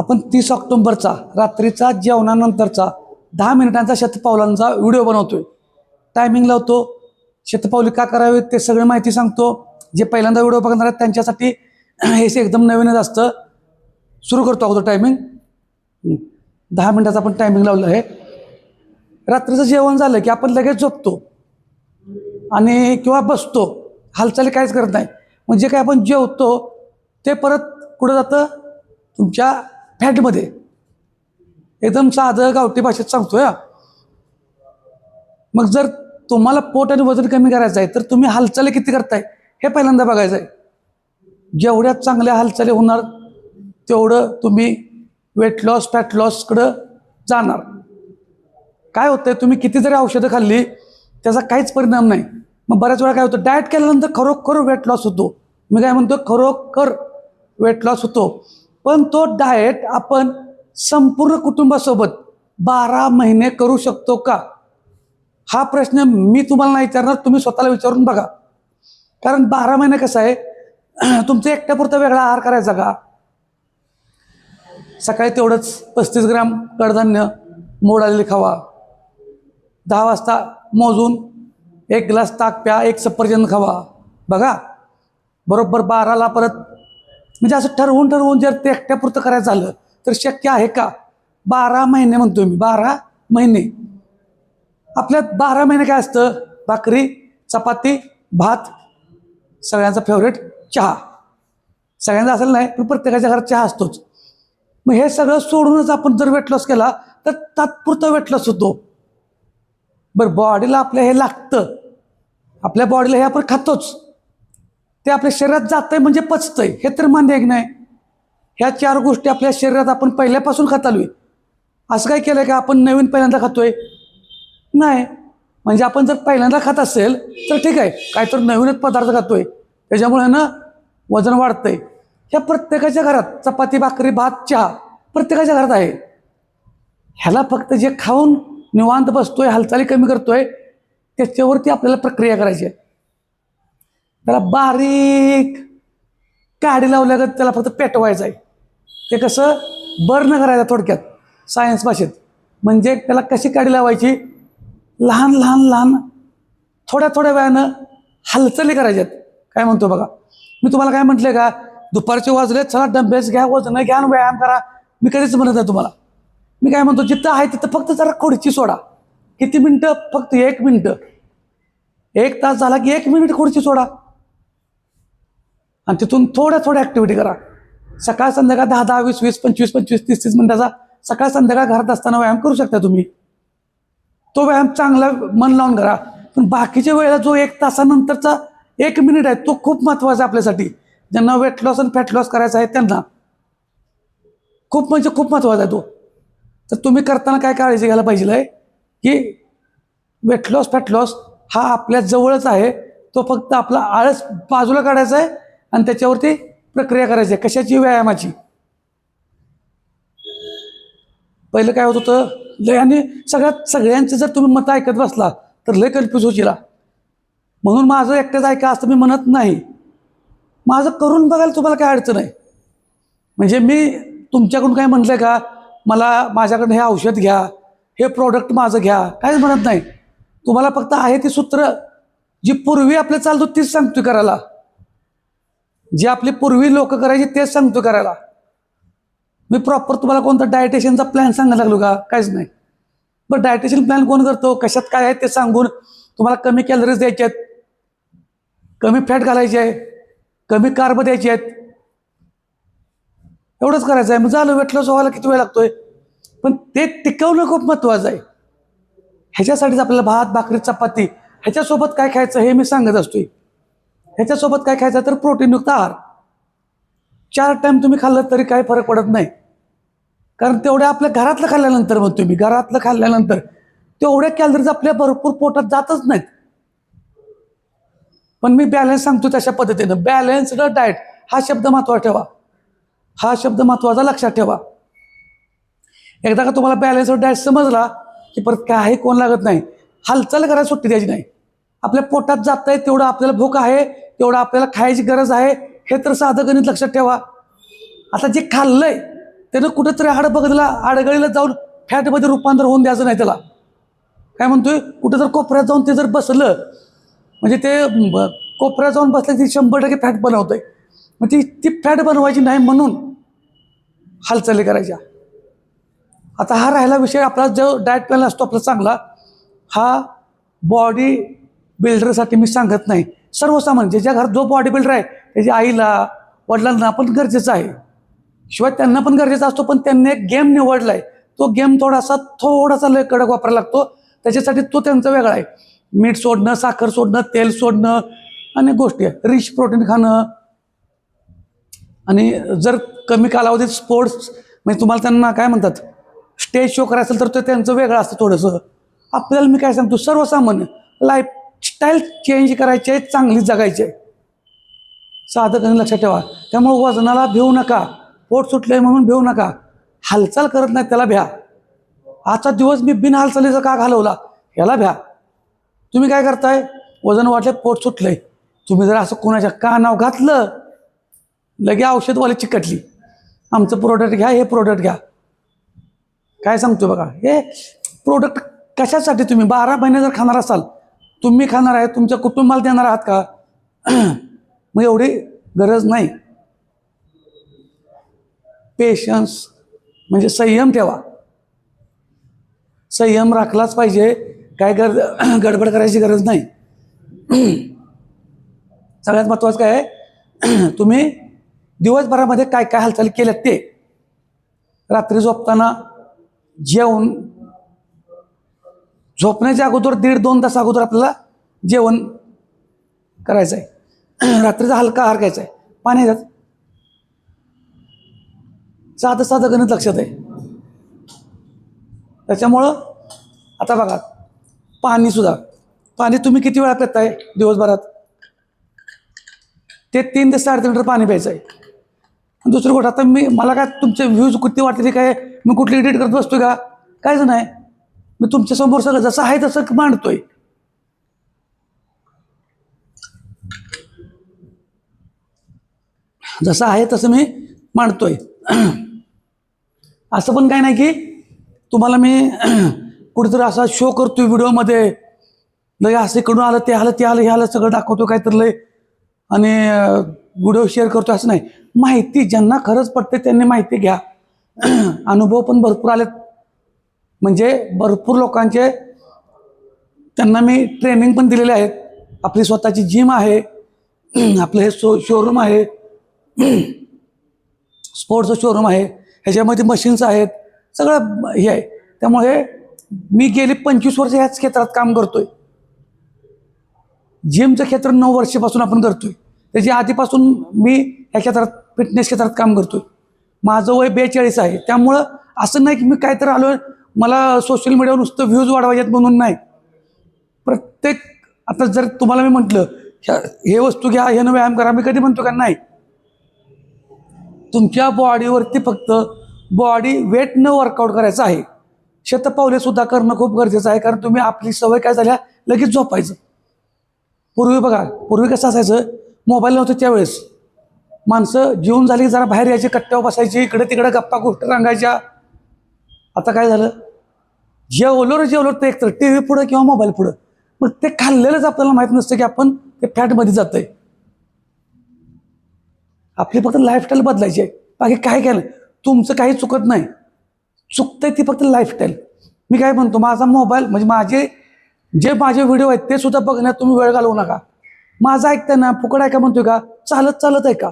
आपण तीस ऑक्टोंबरचा रात्रीचा जेवणानंतरचा दहा मिनिटांचा शतपावलांचा व्हिडिओ बनवतोय. टायमिंग लावतो शतपावली का करावी ते सगळी माहिती सांगतो. जे पहिल्यांदा व्हिडिओ बघणार आहेत त्यांच्यासाठी हे एकदम नवीनच असतं. सुरू करतो अगोदर टायमिंग दहा मिनिटाचा आपण टायमिंग लावलं आहे. रात्रीचं जेवण झालं की आपण लगेच झोपतो. आणि किंवा बसतो. हालचाली काहीच करत नाही. म्हणजे काय आपण जेवतो ते परत कुठं जातं? तुमच्या फॅटमध्ये. एकदम साधं गावठी भाषेत सांगतोय या मग जर तुम्हाला पोट आणि वजन कमी करायचं आहे तर तुम्ही हालचाली किती करताय हे पहिल्यांदा बघायचं आहे. जेवढ्या चांगल्या हालचाली होणार तेवढं तुम्ही वेट लॉस फॅट लॉसकडं जाणार. काय होतंय तुम्ही किती जरी औषधं खाल्ली त्याचा काहीच परिणाम नाही. मग बऱ्याच वेळा काय होतं डाएट केल्यानंतर खरोखर वेट लॉस होतो. मी काय म्हणतो खरोखर वेट लॉस होतो. पण तो डाएट आपण संपूर्ण कुटुंबासोबत बारा महिने करू शकतो का? हा प्रश्न मी तुम्हाला नाही विचारणार तुम्ही स्वतःला विचारून बघा. कारण बारा महिने कसं आहे? तुमचं एकट्यापुरता वेगळा आहार करायचा का? सकाळी तेवढंच पस्तीस ग्राम कडधान्य मोड आलेली खावा. दहा वाजता मोजून एक ग्लास ताक प्या एक सफरचंद खावा. बघा. बरोबर बाराला परत म्हणजे असं ठरवून ठरवून जर ते एकट्यापुरतं करायचं झालं तर शक्य आहे का? बारा महिने म्हणतोय मी बारा महिने. आपल्यात बारा महिने काय असतं? भाकरी चपाती भात सगळ्यांचा फेवरेट चहा. सगळ्यांचा असेल नाही पण प्रत्येकाच्या घरात चहा असतोच. मग हे सगळं सोडूनच आपण जर वेट लॉस केला तर तात्पुरता वेट लॉस होतो. बरं बॉडीला आपल्या हे लागतं. आपल्या बॉडीला हे आपण खातोच. ते आपल्या शरीरात जातंय म्हणजे पचतंय. हे तर मान्य आहे की नाही? ह्या चार गोष्टी आपल्या शरीरात आपण पहिल्यापासून खात आहे असं काय केलं का? आपण नवीन पहिल्यांदा खातोय? नाही. म्हणजे आपण जर पहिल्यांदा खात असेल तर ठीक आहे. काहीतरी नवीनच पदार्थ खातोय. त्याच्यामुळे ना वजन वाढतंय. ह्या प्रत्येकाच्या घरात चपाती भाकरी भात चहा प्रत्येकाच्या घरात आहे. ह्याला फक्त जे खाऊन निवांत बसतोय हालचाली कमी करतोय त्याच्यावरती आपल्याला प्रक्रिया करायची आहे. त्याला बारीक काडी लावल्यागत त्याला फक्त पेटवायचं आहे. ते कसं? बर्न करायचं थोडक्यात. सायन्स भाषेत. म्हणजे त्याला कशी काडी लावायची? लहान लहान लहान थोड्या थोड्या वेळानं हालचाली करायच्यात. काय म्हणतो बघा? मी तुम्हाला काय म्हटले का? दुपारचे वाजले चला डंबेल्स घ्या वजनं घ्या आणि व्यायाम करा. मी कधीच म्हणत आहे तुम्हाला. मी काय म्हणतो जिथं आहे तिथं फक्त जरा खुर्ची सोडा. किती मिनटं? फक्त एक मिनटं. एक तास झाला की एक मिनिट खुर्ची सोडा. आणि तिथून थोड्या थोड्या ॲक्टिव्हिटी करा. सकाळ संध्याकाळ दहा दहा वीस वीस पंचवीस पंचवीस तीस तीस मिनिटाचा सकाळ संध्याकाळ घरात असताना व्यायाम करू शकता तुम्ही. तो व्यायाम चांगला मन लावून करा. पण बाकीच्या वेळेला जो एक तासानंतरचा एक मिनिट आहे तो खूप महत्त्वाचा आहे आपल्यासाठी. ज्यांना वेट लॉस आणि फॅट लॉस करायचा आहे त्यांना. खूप म्हणजे खूप महत्त्वाचा आहे तो. तर तुम्ही करताना काय काळजी घ्यायला पाहिजे आहे? की वेट लॉस फॅट लॉस हा आपल्या जवळच आहे. तो फक्त आपला आळस बाजूला काढायचा आहे आणि त्याच्यावरती प्रक्रिया करायची आहे. कशाची व्यायामाची? पहिलं काय होत होतं लय आणि सगळ्यात सगळ्यांचं जर तुम्ही मतं ऐकत बसला तर लय कन्फ्यूज होशीला म्हणून माझं एकट्याच ऐका असं मी म्हणत नाही. माझं करून बघायला तुम्हाला काय अडचण आहे? म्हणजे मी तुमच्याकडून काय म्हटलं का मला माझ्याकडनं हे औषध घ्या हे प्रोडक्ट माझं घ्या काहीच म्हणत नाही. तुम्हाला फक्त आहे ती सूत्र जी पूर्वी आपलं चालतो तीच सांगतो करायला. जे आपली पूर्वी लोक करायची तेच सांगतो करायला. मी प्रॉपर तुम्हाला कोणता डायटेशनचा प्लॅन सांगायला लागलो का? काहीच नाही. बरं डायटेशन प्लॅन कोण करतो? कशात काय आहे ते सांगून तुम्हाला कमी कॅलरीज द्यायचे आहेत. कमी फॅट घालायचे आहे. कमी कार्ब द्यायचे आहेत. एवढंच करायचं आहे. मग झालं वेट लॉस व्हायला किती वेळ लागतोय? पण ते टिकवणं खूप महत्त्वाचं आहे. ह्याच्यासाठीच आपल्याला भात भाकरी चपाती ह्याच्यासोबत काय खायचं हे मी सांगत असतोय. ह्याच्यासोबत काय खायचं तर प्रोटीनयुक्त आहार. चार टाईम तुम्ही खाल्लं तरी काही फरक पडत नाही. कारण तेवढ्या आपल्या घरातलं खाल्ल्यानंतर म्हणतो मी घरातलं खाल्ल्यानंतर तेवढ्या कॅलरीज आपल्या भरपूर पोटात जातच नाहीत. पण मी बॅलन्स सांगतो तशा पद्धतीनं. बॅलन्स्ड डाएट हा शब्द महत्त्वाचा ठेवा. हा शब्द महत्त्वाचा लक्षात ठेवा. एकदा का तुम्हाला बॅलन्स्ड डाएट समजला की परत काही कोण लागत नाही. हालचाल करायला सुट्टी द्यायची नाही. आपल्या पोटात जात आहे तेवढं आपल्याला भूक आहे तेवढं आपल्याला खायची गरज आहे हे तर साधं गणित लक्षात ठेवा. आता जे खाल्लंय त्यानं कुठेतरी हाड बघितला आडगळीला जाऊन फॅटमध्ये रूपांतर होऊन द्यायचं नाही त्याला. काय म्हणतोय? कुठं जर कोपऱ्यात जाऊन ते जर बसलं म्हणजे ते ब- कोपऱ्यात जाऊन बसलं की शंभर टक्के फॅट बनवतंय. मग ती ती फॅट बनवायची नाही म्हणून हालचाली करायच्या. आता हा राहिला विषय आपला जो डाएट प्लॅन असतो आपला चांगला हा बॉडी बिल्डरसाठी मी सांगत नाही. सर्वसामान्य ज्याच्या घरात जो बॉडी बिल्डर आहे त्याच्या आईला वडिलांना पण गरजेचं आहे. शिवाय त्यांना पण गरजेचा असतो पण त्यांनी एक गेम निवडला आहे तो गेम थोडासा थोडासा लय कडक वापरायला लागतो. त्याच्यासाठी तो त्यांचा वेगळा आहे. मीठ सोडणं साखर सोडणं तेल सोडणं अनेक गोष्टी आहे. रिच प्रोटीन खाणं. आणि जर कमी कालावधीत स्पोर्ट्स म्हणजे तुम्हाला त्यांना काय म्हणतात स्टेज शो करायचं असेल तर ते त्यांचं वेगळं असतं थोडंसं. आपल्याला मी काय सांगतो सर्वसामान्य स्टाईल चेंज करायची आहे चांगली जगायची. आहे साधं करून लक्षात ठेवा. त्यामुळे वजनाला भिवू नका. पोट सुटले म्हणून भिवू नका. हालचाल करत नाही त्याला भ्या. आजचा दिवस मी बिन हालचालीचा का घालवला? याला भ्या. तुम्ही काय करताय? वजन वाटले पोट सुटलंय. तुम्ही जर असं कोणाच्या का नाव घातलं? लगे औषधवाले चिकटली. आमचं प्रोडक्ट घ्या हे प्रोडक्ट घ्या. काय सांगतो बघा? हे प्रोडक्ट कशासाठी तुम्ही? बारा महिने जर खाणार असाल तुम्ही खाणार आहे तुमच्या कुटुंबाला देणार आहात का? मग एवढी गरज नाही. पेशन्स म्हणजे संयम ठेवा. संयम राखलाच पाहिजे. काय गर गडबड करायची गरज नाही. सगळ्यात महत्त्वाचं काय आहे? तुम्ही दिवसभरामध्ये काय काय हालचाली केल्यात ते? रात्री झोपताना जेवण झोपण्याच्या अगोदर दीड दोन तास अगोदर आपल्याला जेवण करायचं आहे रात्रीचा हलका आहार घ्यायचा आहे पाणी घ्यायचं साधं साधं गणित लक्षात आहे. त्याच्यामुळं आता बघा पाणीसुद्धा पाणी तुम्ही किती वेळा पिताय दिवसभरात? ते तीन ते साडेतीन लिटर पाणी प्यायचं आहे दुसरी गोष्ट आता मी मला काय तुमचे व्ह्यूज किती वाटते काय मी कुठली एडिट करत बसतो का? काहीच नाही. मी तुमच्यासमोर सगळं जसं आहे तसं मांडतोय. जसं आहे तसं मी मांडतोय. असं पण काय नाही की तुम्हाला मी कुठेतरी असा शो करतोय व्हिडिओमध्ये लय असं इकडून आलं ते आलं ते आलं हे आलं सगळं दाखवतो काहीतरी लय. आणि व्हिडिओ शेअर करतो असं नाही. माहिती ज्यांना खरंच पडते त्यांनी माहिती घ्या. अनुभव पण भरपूर आलेत. म्हणजे भरपूर लोकांचे त्यांना मी ट्रेनिंग पण दिलेले आहेत. आपली स्वतःची जिम आहे. आपलं हे शो शोरूम आहे. स्पोर्ट्सचं शोरूम आहे. ह्याच्यामध्ये मशीन्स आहेत. सगळं हे आहे. त्यामुळे मी गेली पंचवीस वर्ष ह्याच क्षेत्रात काम करतोय. जिमचं क्षेत्र नऊ वर्षापासून आपण करतोय त्याच्या आधीपासून मी ह्या क्षेत्रात फिटनेस क्षेत्रात काम करतोय. माझं वय बेचाळीस आहे. त्यामुळं असं नाही की मी काहीतरी आलो मला सोशल मीडियावर नुसतं व्ह्यूज वाढवायच्यात म्हणून नाही. प्रत्येक आता जर तुम्हाला मी म्हटलं ह्या- हे वस्तू घ्या हे व्यायाम करा मी कधी म्हणतो का? नाही. तुमच्या बॉडीवरती फक्त बॉडी वेट न वर्कआउट करायचं आहे. शतपावले सुद्धा करणं खूप गरजेचं आहे कारण तुम्ही आपली सवय काय झाल्या लगेच झोपायचं. पूर्वी बघा पूर्वी कसं असायचं मोबाईल नव्हतं त्यावेळेस. माणसं जेवून झाली जरा बाहेर यायची कट्ट्यावर बसायची इकडे तिकडे गप्पा गोष्ट रंगायच्या. आता काय झालं? जेवलो जेवलोर ते तर एकतर टी व्ही पुढं किंवा मोबाईल पुढं. मग ते खाल्लेलंच आपल्याला माहीत नसतं की आपण ते फॅटमध्ये जातंय. आपली फक्त लाईफस्टाईल बदलायची आहे. बाकी काय केलं? तुमचं काही चुकत नाही. चुकतंय ती फक्त लाईफस्टाईल मी काय म्हणतो? माझा मोबाईल म्हणजे माझे जे माझे व्हिडिओ आहेत ते सुद्धा बघण्यात तुम्ही वेळ घालवू नका. माझं ऐकताय ना फुकड ऐका म्हणतोय का? चालत चालत आहे का?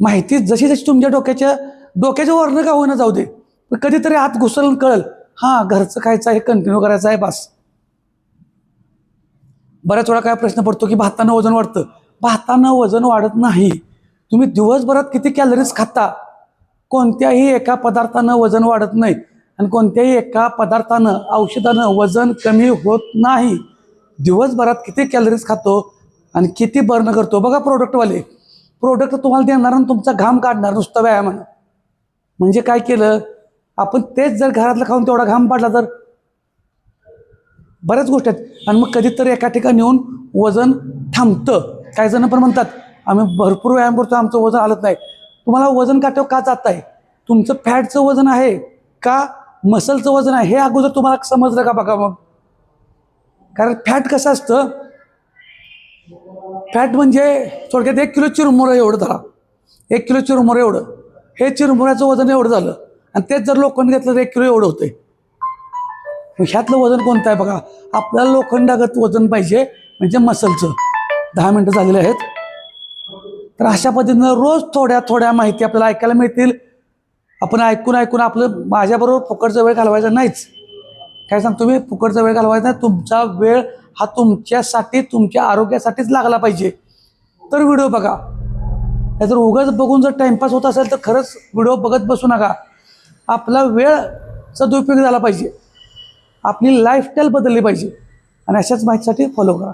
माहिती जशी जशी तुमच्या डोक्याच्या डोक्याच्या वर्ण का होईना जाऊ दे. कधीतरी आत घुसल कळल हां घरचं खायचं आहे कंटिन्यू करायचं आहे बस. बऱ्याच वेळा काय प्रश्न पडतो की भातानं वजन वाढतं. भातानं वजन वाढत नाही. तुम्ही दिवसभरात किती कॅलरीज खाता? कोणत्याही एका पदार्थानं वजन वाढत नाही आणि कोणत्याही एका पदार्थानं औषधानं वजन कमी होत नाही. दिवसभरात किती कॅलरीज खातो आणि किती बर्न करतो? बघा प्रोडक्टवाले प्रोडक्ट तुम्हाला देणार आणि तुमचा घाम काढणार नुसतं व्यायामानं. म्हणजे काय केलं? आपण तेच जर घरातलं खाऊन तेवढा घाम पाडला तर? बऱ्याच गोष्टी आहेत. आणि मग कधीतरी एका ठिकाणी येऊन वजन थांबतं. काही जण पण म्हणतात आम्ही भरपूर व्यायाम करतो आमचं वजन आलत नाही. तुम्हाला वजन काट्यावर का जात आहे? तुमचं फॅटचं वजन आहे का मसलचं वजन आहे? हे अगोदर तुम्हाला समजलं का बघा मग? कारण फॅट कसं असतं? फॅट म्हणजे थोडक्यात एक किलो चिरमुरं एवढं धरा. एक किलो चिरमुरं एवढं. हे चिरमुऱ्याचं वजन एवढं झालं. आणि तेच जर लोखंड घेतलं तर एक किलो एवढं होतंय. मग ह्यातलं वजन कोणतं आहे बघा. आपल्याला लोखंडागत वजन पाहिजे म्हणजे मसलचं दहा मिनटं झालेले आहेत. तर अशा पद्धतीनं रोज थोड्या थोड्या माहिती आपल्याला ऐकायला मिळतील. आपण ऐकून ऐकून आपलं माझ्याबरोबर फुकटचा वेळ घालवायचा नाहीच. काय सांगतो मी? फुकटचा वेळ घालवायचा नाही. तुमचा वेळ हा तुमच्यासाठी तुमच्या आरोग्यासाठीच लागला पाहिजे. तर व्हिडिओ बघा. नाहीतर उगाच बघून जर टाईमपास होत असेल तर खरंच व्हिडिओ बघत बसू नका. आपला वेळचा दुरुपयोग झाला पाहिजे. आपली लाईफस्टाईल बदलली पाहिजे. आणि अशाच माहितीसाठी फॉलो करा.